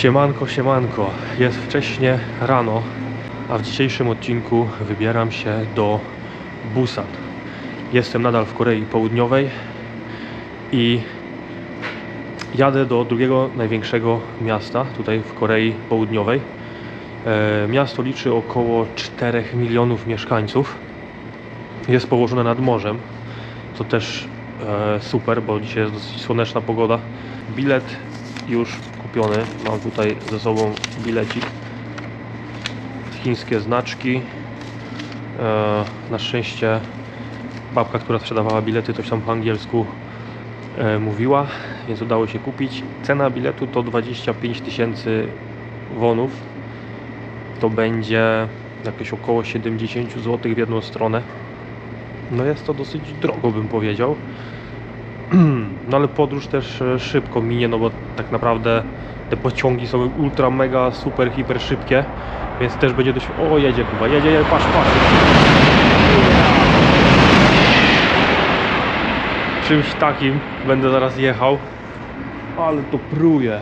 Siemanko, siemanko. Jest wcześnie rano, a w dzisiejszym odcinku wybieram się do Busan. Jestem nadal w Korei Południowej i jadę do drugiego największego miasta tutaj w Korei Południowej. E, miasto liczy około 4 milionów mieszkańców. Jest położone nad morzem, co też e, super, bo dzisiaj jest dosyć słoneczna pogoda. Bilet już Mam tutaj ze sobą bilecik. Chińskie znaczki. E, na szczęście babka, która sprzedawała bilety, coś tam po angielsku e, mówiła, więc udało się kupić. Cena biletu to 25 tysięcy wonów. To będzie jakieś około 70 zł w jedną stronę. No jest to dosyć drogo bym powiedział. No ale podróż też e, szybko minie, no bo tak naprawdę te pociągi są ultra, mega, super, hiper szybkie, więc też będzie dość... O, jedzie chyba, jedzie, jedzie, patrz, patrz. Czymś takim będę zaraz jechał, ale to pruje.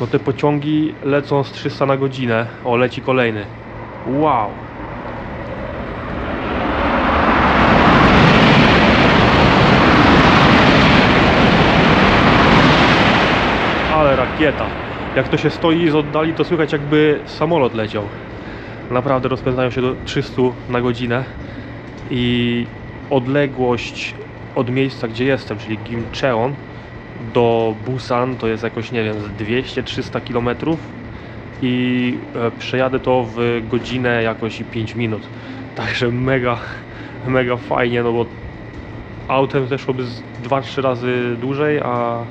No te pociągi lecą z 300 na godzinę. O, leci kolejny. Wow. Jak to się stoi z oddali, to słychać jakby samolot leciał. Naprawdę rozpędzają się do 300 na godzinę i odległość od miejsca, gdzie jestem, czyli Gimcheon do Busan to jest jakoś, nie wiem, z 200-300 km i e, przejadę to w godzinę jakoś i 5 minut. Także mega, mega fajnie, no bo autem zeszłoby z 2-3 razy dłużej, a,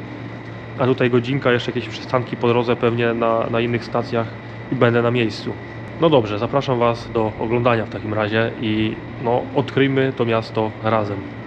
a tutaj godzinka, jeszcze jakieś przystanki po drodze pewnie na, na innych stacjach i będę na miejscu. No dobrze, zapraszam Was do oglądania w takim razie i no, odkryjmy to miasto razem.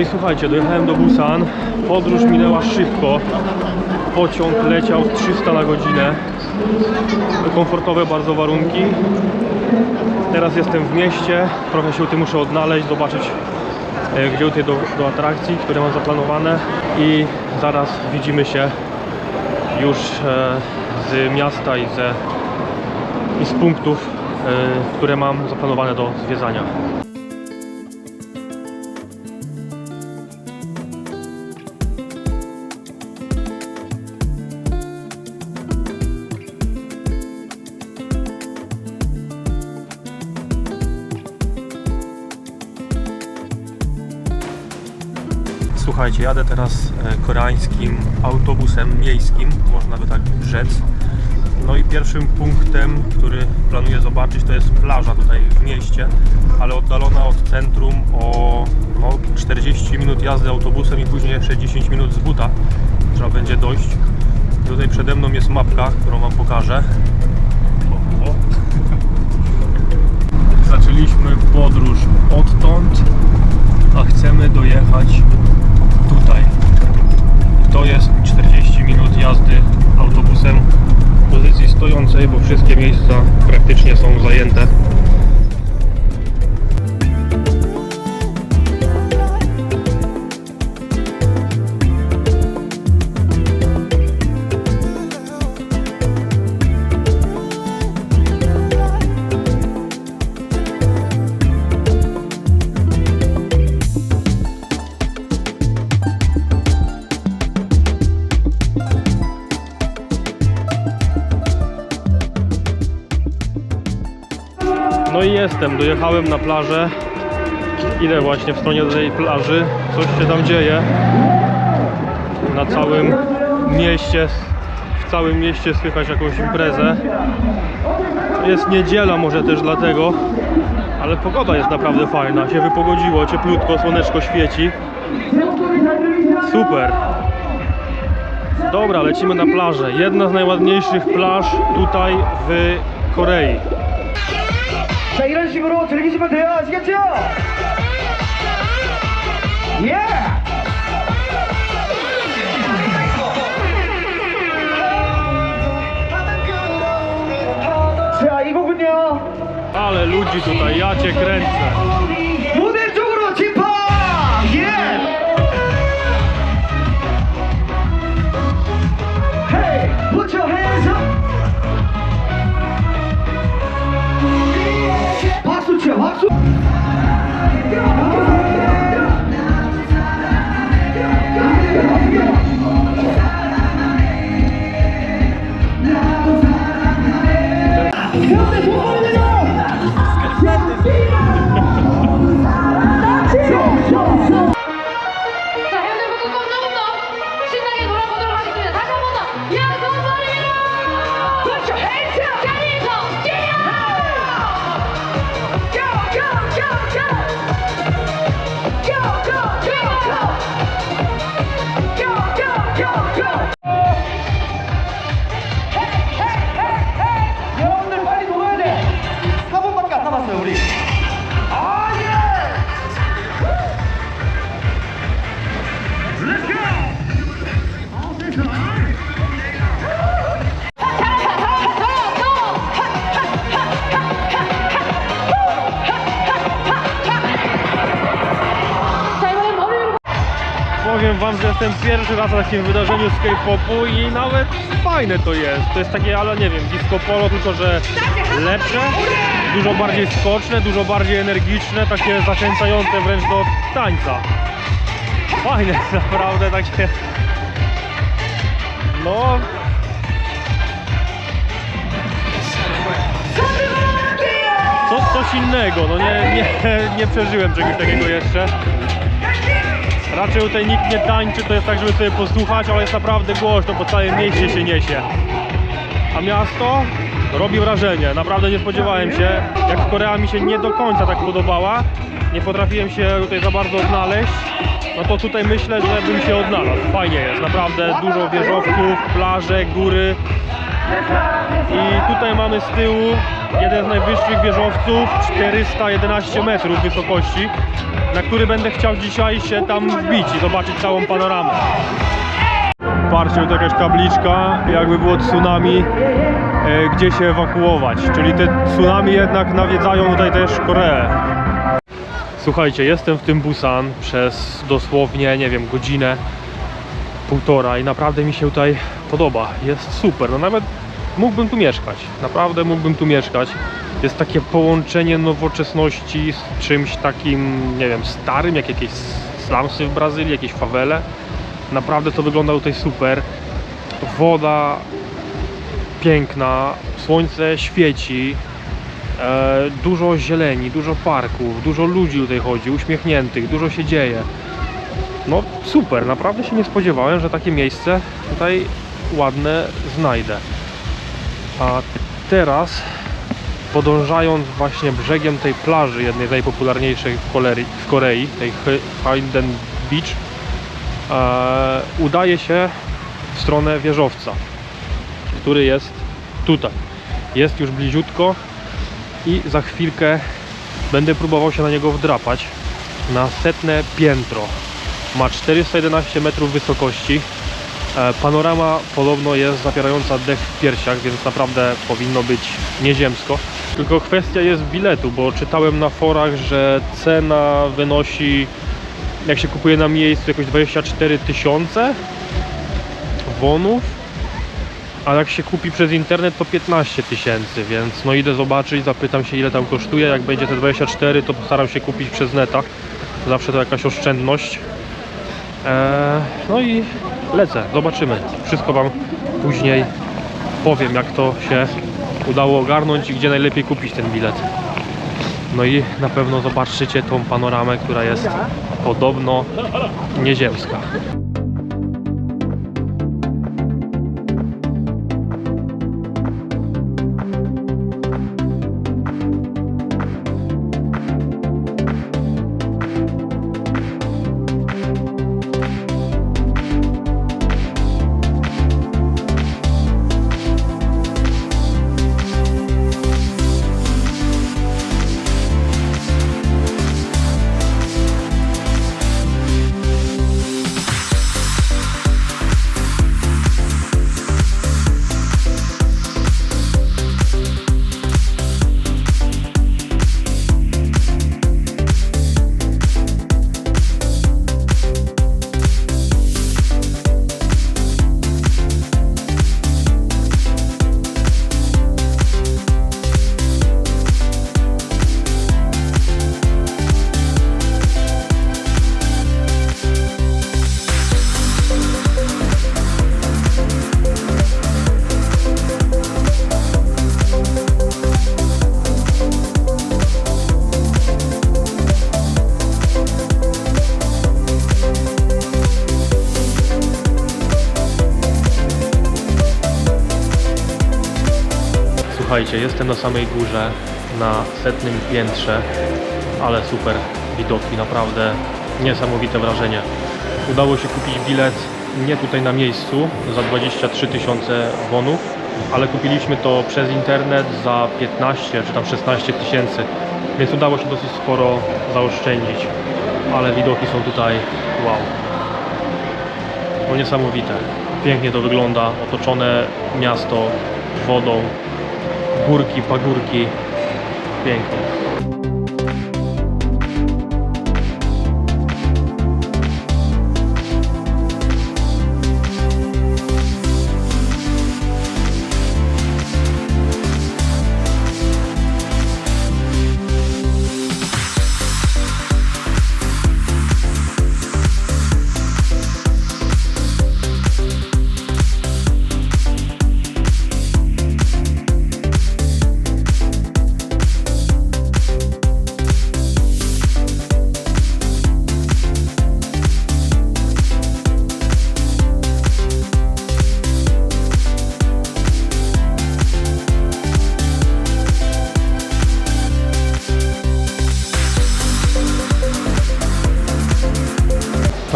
I słuchajcie, dojechałem do Busan. Podróż minęła szybko. Pociąg leciał z 300 na godzinę. Komfortowe bardzo warunki. Teraz jestem w mieście. Trochę się tutaj muszę odnaleźć, zobaczyć e, gdzie tutaj do, do atrakcji, które mam zaplanowane. I zaraz widzimy się już e, z miasta i, ze, i z punktów, e, które mam zaplanowane do zwiedzania. Słuchajcie, jadę teraz e, koreańskim autobusem miejskim, można by tak rzec. No i pierwszym punktem, który planuję zobaczyć, to jest plaża tutaj w mieście, ale oddalona od centrum o no, 40 minut jazdy autobusem i później jeszcze 10 minut z buta. Trzeba będzie dojść. Tutaj przede mną jest mapka, którą Wam pokażę. O, o. Zaczęliśmy podróż odtąd, a chcemy dojechać tutaj. To jest 40 minut jazdy autobusem po pozycji stojącej, bo wszystkie miejsca praktycznie są zajęte. Jestem, dojechałem na plażę. Idę właśnie w stronę tej plaży. Coś się tam dzieje. Na całym mieście, w całym mieście słychać jakąś imprezę. Jest niedziela może też dlatego, ale pogoda jest naprawdę fajna. Się wypogodziło, cieplutko, słoneczko świeci. Super. Dobra, lecimy na plażę. Jedna z najładniejszych plaż tutaj w Korei. 자 이런 식으로 즐기시면 돼요 아시겠죠? 예! 자 이거군요 Ale ludzi tutaj, ja cię kręcę. Jestem pierwszy raz na takim wydarzeniu z K-popu i nawet fajne to jest. To jest takie, ale nie wiem, disco polo, tylko że lepsze, dużo bardziej skoczne, dużo bardziej energiczne, takie zachęcające wręcz do tańca. Fajne, naprawdę takie. No. Co, coś innego, no nie, nie, nie przeżyłem czegoś takiego jeszcze. Raczej tutaj nikt nie tańczy, to jest tak, żeby sobie posłuchać, ale jest naprawdę głośno, po całym mieście się niesie. A miasto robi wrażenie, naprawdę nie spodziewałem się. Jak Korea mi się nie do końca tak podobała, nie potrafiłem się tutaj za bardzo odnaleźć, no to tutaj myślę, że bym się odnalazł. Fajnie jest, naprawdę dużo wieżowców, plaże, góry. I tutaj mamy z tyłu jeden z najwyższych wieżowców, 411 metrów wysokości, na który będę chciał dzisiaj się tam wbić i zobaczyć całą panoramę. Patrzcie, to jakaś tabliczka, jakby było tsunami, e, gdzie się ewakuować. Czyli te tsunami jednak nawiedzają tutaj też Koreę. Słuchajcie, jestem w tym Busan przez dosłownie, nie wiem, godzinę, półtora i naprawdę mi się tutaj podoba. Jest super, no nawet mógłbym tu mieszkać. Naprawdę mógłbym tu mieszkać. Jest takie połączenie nowoczesności z czymś takim, nie wiem, starym, jak jakieś slumsy w Brazylii, jakieś fawele. Naprawdę to wygląda tutaj super. Woda piękna, słońce świeci, e, dużo zieleni, dużo parków, dużo ludzi tutaj chodzi, uśmiechniętych, dużo się dzieje. No super, naprawdę się nie spodziewałem, że takie miejsce tutaj ładne znajdę. A teraz podążając właśnie brzegiem tej plaży, jednej z najpopularniejszych w Korei, w Korei tej Hainan Beach, e, udaje się w stronę wieżowca, który jest tutaj. Jest już bliziutko i za chwilkę będę próbował się na niego wdrapać na setne piętro. Ma 411 metrów wysokości. E, Panorama podobno jest zapierająca dech w piersiach, więc naprawdę powinno być nieziemsko. Tylko kwestia jest biletu, bo czytałem na forach, że cena wynosi, jak się kupuje na miejscu, jakoś 24 tysiące wonów, a jak się kupi przez internet to 15 tysięcy, więc no idę zobaczyć, zapytam się ile tam kosztuje, jak będzie te 24 to postaram się kupić przez neta, zawsze to jakaś oszczędność. Eee, no i lecę, zobaczymy. Wszystko Wam później powiem, jak to się udało ogarnąć i gdzie najlepiej kupić ten bilet. No i na pewno zobaczycie tą panoramę, która jest podobno nieziemska. Słuchajcie, jestem na samej górze, na setnym piętrze, ale super widoki, naprawdę niesamowite wrażenie. Udało się kupić bilet nie tutaj na miejscu za 23 tysiące wonów, ale kupiliśmy to przez internet za 15 czy tam 16 tysięcy, więc udało się dosyć sporo zaoszczędzić, ale widoki są tutaj wow. No niesamowite. Pięknie to wygląda, otoczone miasto wodą, Гурки, погурки, пеньки.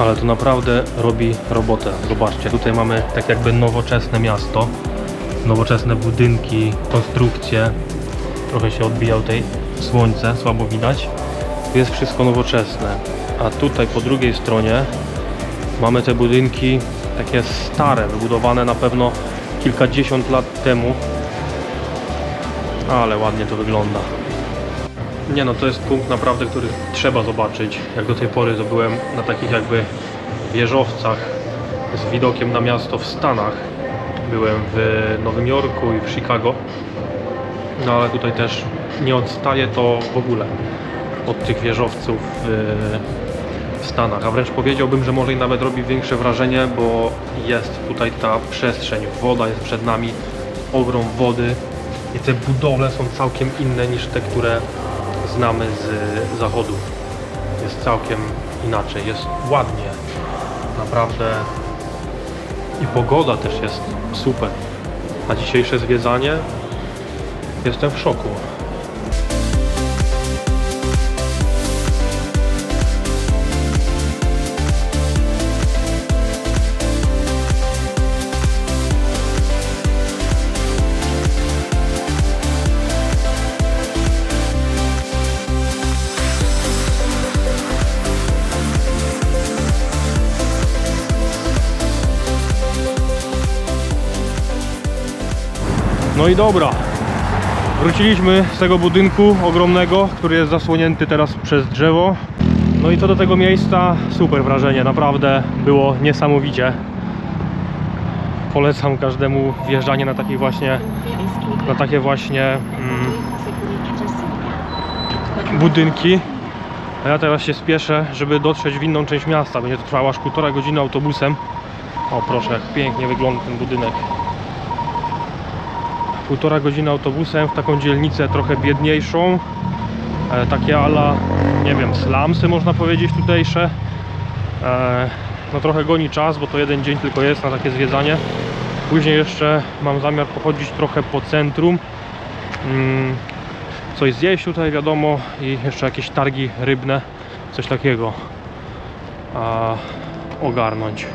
Ale to naprawdę robi robotę. Zobaczcie, tutaj mamy tak jakby nowoczesne miasto. Nowoczesne budynki, konstrukcje. Trochę się odbijał tej słońce, słabo widać. Jest wszystko nowoczesne. A tutaj po drugiej stronie mamy te budynki takie stare, wybudowane na pewno kilkadziesiąt lat temu. Ale ładnie to wygląda. Nie no, to jest punkt naprawdę, który trzeba zobaczyć. Jak do tej pory to byłem na takich jakby wieżowcach z widokiem na miasto w Stanach. Byłem w Nowym Jorku i w Chicago. No ale tutaj też nie odstaje to w ogóle od tych wieżowców w, w Stanach. A wręcz powiedziałbym, że może i nawet robi większe wrażenie, bo jest tutaj ta przestrzeń. Woda jest przed nami, ogrom wody i te budowle są całkiem inne niż te, które znamy z zachodu. Jest całkiem inaczej, jest ładnie. Naprawdę. I pogoda też jest super. A dzisiejsze zwiedzanie jestem w szoku. No i dobra. Wróciliśmy z tego budynku ogromnego, który jest zasłonięty teraz przez drzewo. No i co do tego miejsca, super wrażenie, naprawdę było niesamowicie. Polecam każdemu wjeżdżanie na takich właśnie, na takie właśnie mm, budynki. A ja teraz się spieszę, żeby dotrzeć w inną część miasta. Będzie to trwało aż półtora godziny autobusem. O proszę, jak pięknie wygląda ten budynek. Półtora godziny autobusem w taką dzielnicę trochę biedniejszą. E, takie ala, nie wiem, slumsy można powiedzieć tutejsze. E, no trochę goni czas, bo to jeden dzień tylko jest na takie zwiedzanie. Później jeszcze mam zamiar pochodzić trochę po centrum. Mm, coś zjeść tutaj wiadomo i jeszcze jakieś targi rybne, coś takiego a, ogarnąć.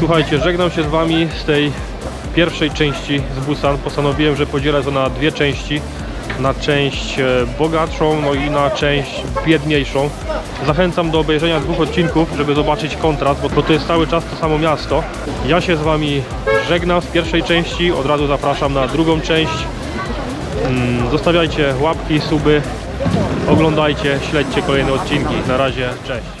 Słuchajcie, żegnam się z Wami z tej pierwszej części z Busan. Postanowiłem, że podzielę to na dwie części. Na część e, bogatszą, no i na część biedniejszą. Zachęcam do obejrzenia dwóch odcinków, żeby zobaczyć kontrast, bo to jest cały czas to samo miasto. Ja się z Wami żegnam z pierwszej części, od razu zapraszam na drugą część. Mm, Zostawiajcie łapki, suby, oglądajcie, śledźcie kolejne odcinki. Na razie, cześć.